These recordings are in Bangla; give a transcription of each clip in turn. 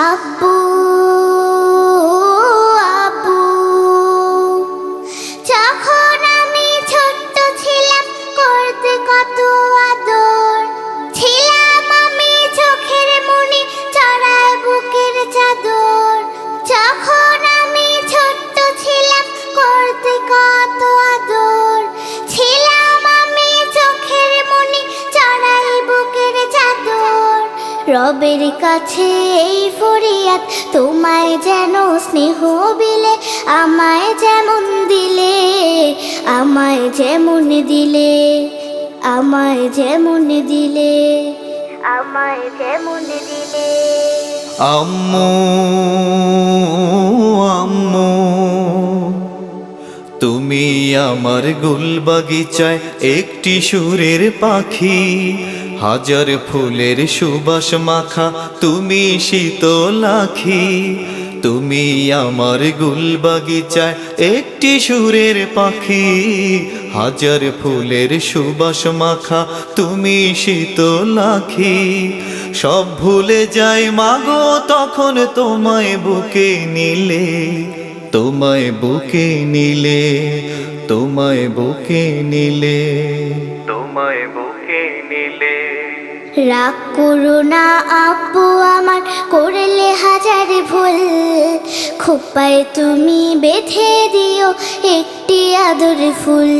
আব্বু আব্বু রবের কাছে এই ফরিয়াদ, তোমায় যেন স্নেহ বিলে আমায় যেমন দিলে, আমায় যেমন দিলে, আমায় যেমন দিলে, আমায় যেমন দিলে। আম্মু আম্মু, তুমি আমার গুল বাগিচায় একটি সুরের পাখি। হাজার ফুলের সুবাস মাখা, তুমি শীতলাখি তুমি আমার গুল বাগিচায় একটি সুরের পাখি। হাজার ফুলের সুবাস মাখা, তুমি শীতলাখি সব ভুলে যাই মাগো, তখন তোমায় বুকে নিলে। তোমায় বুকে নিলে, তোমায় বুকে নিলে, তোমায় বুকে নিলে। রাগ করো না আপু আমার, করলে হাজার ভুল। খোপায় তুমি বেঁধে দিও একটি আদর ফুল।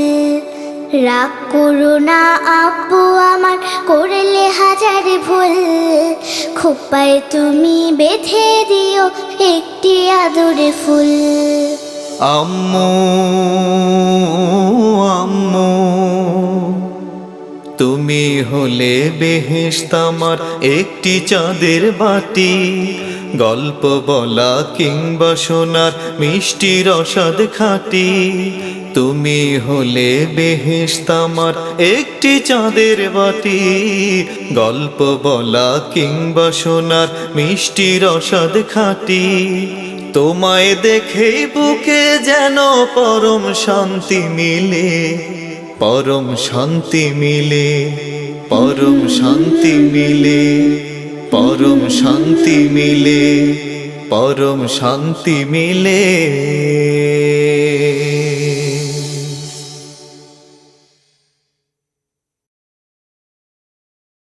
রাগ করো না আপু আমার, করলে হাজার ভুল। খোপায় তুমি বেঁধে দিও একটি আদরে ফুল। আম্মু আম্মু, তুমি হলে বেহেস্তামার একটি চাঁদের বাটি গল্প বলা কিংবা শোনার মিষ্টি রসাদ খাটি। তুমি হলে বেহেশত আমার একটি চাঁদের বাটি গল্প বলা কিংবা শোনার মিষ্টি রসাদ খাটি। তোমায় দেখেই বুকে যেন পরম শান্তি মিলে, পরম শান্তি মিলে, পরম শান্তি মিলে। পরম শান্তি মিলে পরম শান্তি মিলে।